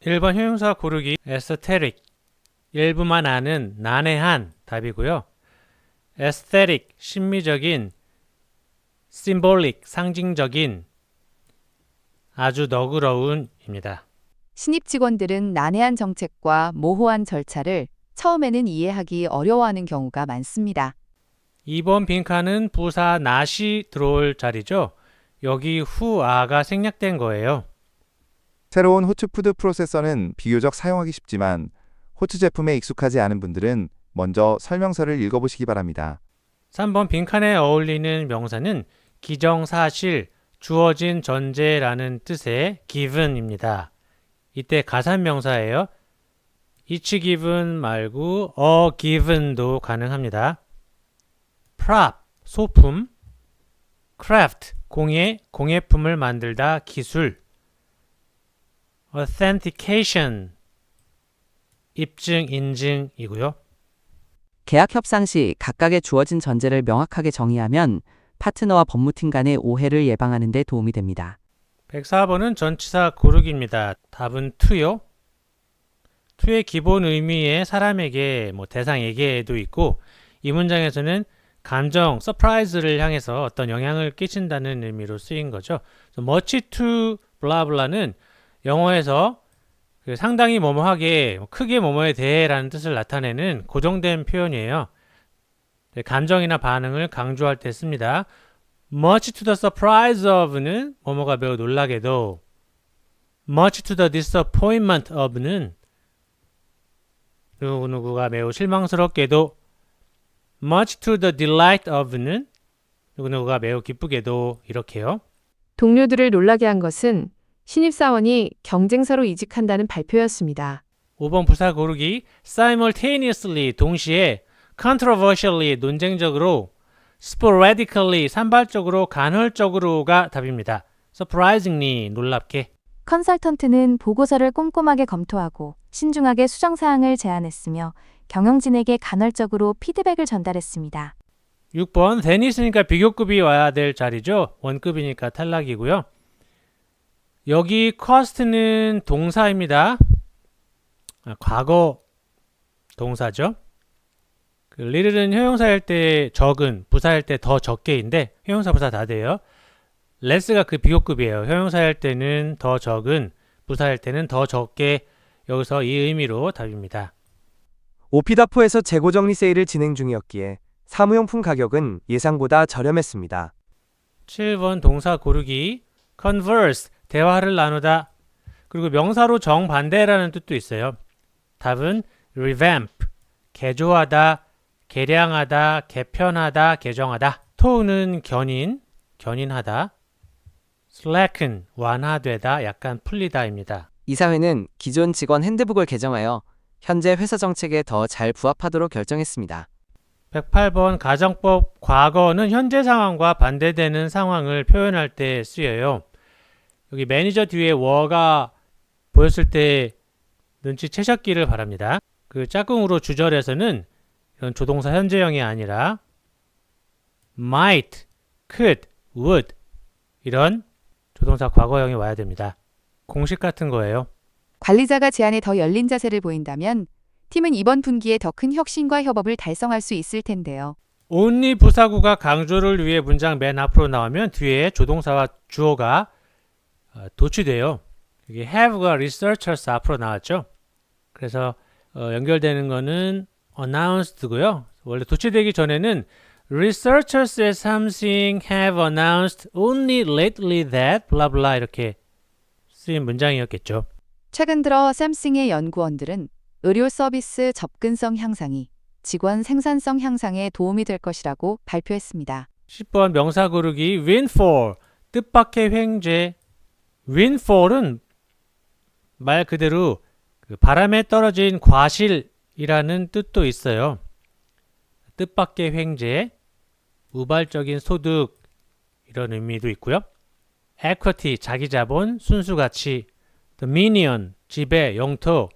1번 형용사 고르기 aesthetic 일부만 아는 난해한 답이고요. aesthetic 심미적인 symbolic 상징적인 아주 너그러운입니다. 신입 직원들은 난해한 정책과 모호한 절차를 처음에는 이해하기 어려워하는 경우가 많습니다. 2번 빈칸은 부사 not이 들어올 자리죠. 여기 후아가 생략된 거예요. 새로운 호추 푸드 프로세서는 비교적 사용하기 쉽지만 호추 제품에 익숙하지 않은 분들은 먼저 설명서를 읽어보시기 바랍니다. 3번 빈칸에 어울리는 명사는 기정사실, 주어진 전제라는 뜻의 given입니다. 이때 가산명사예요. each given 말고 a given도 가능합니다. prop, 소품, craft, 공예, 공예품을 만들다, 기술, authentication, 입증, 인증이고요. 계약 협상 시 각각의 주어진 전제를 명확하게 정의하면 파트너와 법무팀 간의 오해를 예방하는 데 도움이 됩니다. 104번은 전치사 고르기입니다. 답은 to요. to의 기본 의미의 사람에게 뭐 대상에게도 있고 이 문장에서는 감정, surprise를 향해서 어떤 영향을 끼친다는 의미로 쓰인 거죠. much to 블라블라는 영어에서 그 상당히 뭐뭐하게 뭐 크게 뭐뭐에 대해라는 뜻을 나타내는 고정된 표현이에요. 네, 감정이나 반응을 강조할 때 씁니다. much to the surprise of는 뭐뭐가 매우 놀라게도 much to the disappointment of는 누구누구가 매우 실망스럽게도 much to the delight of는 누구누구가 매우 기쁘게도 이렇게요. 동료들을 놀라게 한 것은 신입사원이 경쟁사로 이직한다는 발표였습니다. 5번 부사 고르기 simultaneously 동시에 controversially 논쟁적으로 sporadically 산발적으로 간헐적으로가 답입니다. surprisingly 놀랍게 컨설턴트는 보고서를 꼼꼼하게 검토하고 신중하게 수정 사항을 제안했으며 경영진에게 간헐적으로 피드백을 전달했습니다. 6번 then 있으니까 비교급이 와야 될 자리죠. 원급이니까 탈락이고요. 여기 cost는 동사입니다. 아, 과거 동사죠. 그 little은 형용사일 때 적은, 부사일 때 더 적게인데 형용사 부사 다 돼요. less가 그 비교급이에요. 형용사일 때는 더 적은, 부사일 때는 더 적게 여기서 이 의미로 답입니다. 오피다포에서 재고 정리 세일을 진행 중이었기에 사무용품 가격은 예상보다 저렴했습니다. 7번 동사 고르기 converse 대화를 나누다 그리고 명사로 정반대라는 뜻도 있어요. 답은 revamp 개조하다, 개량하다, 개편하다, 개정하다. 토는 견인, 견인하다. slacken 완화되다, 약간 풀리다입니다. 이사회는 기존 직원 핸드북을 개정하여 현재 회사 정책에 더 잘 부합하도록 결정했습니다. 108번 가정법 과거는 현재 상황과 반대되는 상황을 표현할 때 쓰여요. 여기 매니저 뒤에 워가 보였을 때 눈치채셨기를 바랍니다. 그 짝꿍으로 주절에서는 이런 조동사 현재형이 아니라 might, could, would 이런 조동사 과거형이 와야 됩니다. 공식 같은 거예요. 관리자가 제안에 더 열린 자세를 보인다면 팀은 이번 분기에 더 큰 혁신과 협업을 달성할 수 있을 텐데요. only 부사구가 강조를 위해 문장 맨 앞으로 나오면 뒤에 조동사와 주어가 어, 도취돼요. 여기 have가 researchers 앞으로 나왔죠. 그래서 어, 연결되는 거는 announced고요. 원래 도취되기 전에는 researchers at something have announced only lately that blah blah 이렇게 쓰인 문장이었겠죠. 최근 들어 샘싱의 연구원들은 의료 서비스 접근성 향상이 직원 생산성 향상에 도움이 될 것이라고 발표했습니다. 10번 명사 고르기 windfall 뜻밖의 횡재 windfall은 말 그대로 그 바람에 떨어진 과실이라는 뜻도 있어요. 뜻밖의 횡재, 우발적인 소득 이런 의미도 있고요. equity 자기 자본, 순수 가치, dominion 지배, 영토,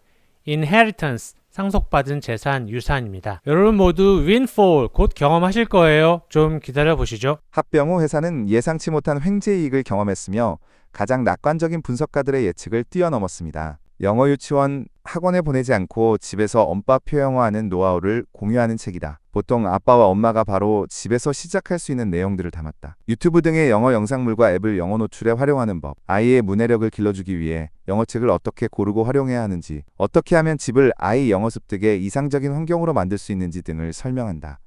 inheritance 상속받은 재산, 유산입니다. 여러분 모두 windfall 곧 경험하실 거예요. 좀 기다려 보시죠. 합병 후 회사는 예상치 못한 횡재 이익을 경험했으며 가장 낙관적인 분석가들의 예측을 뛰어넘었습니다. 영어 유치원 학원에 보내지 않고 집에서 엄빠 표 영어하는 노하우를 공유하는 책이다. 보통 아빠와 엄마가 바로 집에서 시작할 수 있는 내용들을 담았다. 유튜브 등의 영어 영상물과 앱을 영어 노출에 활용하는 법, 아이의 문해력을 길러주기 위해 영어책을 어떻게 고르고 활용해야 하는지, 어떻게 하면 집을 아이 영어 습득의 이상적인 환경으로 만들 수 있는지 등을 설명한다.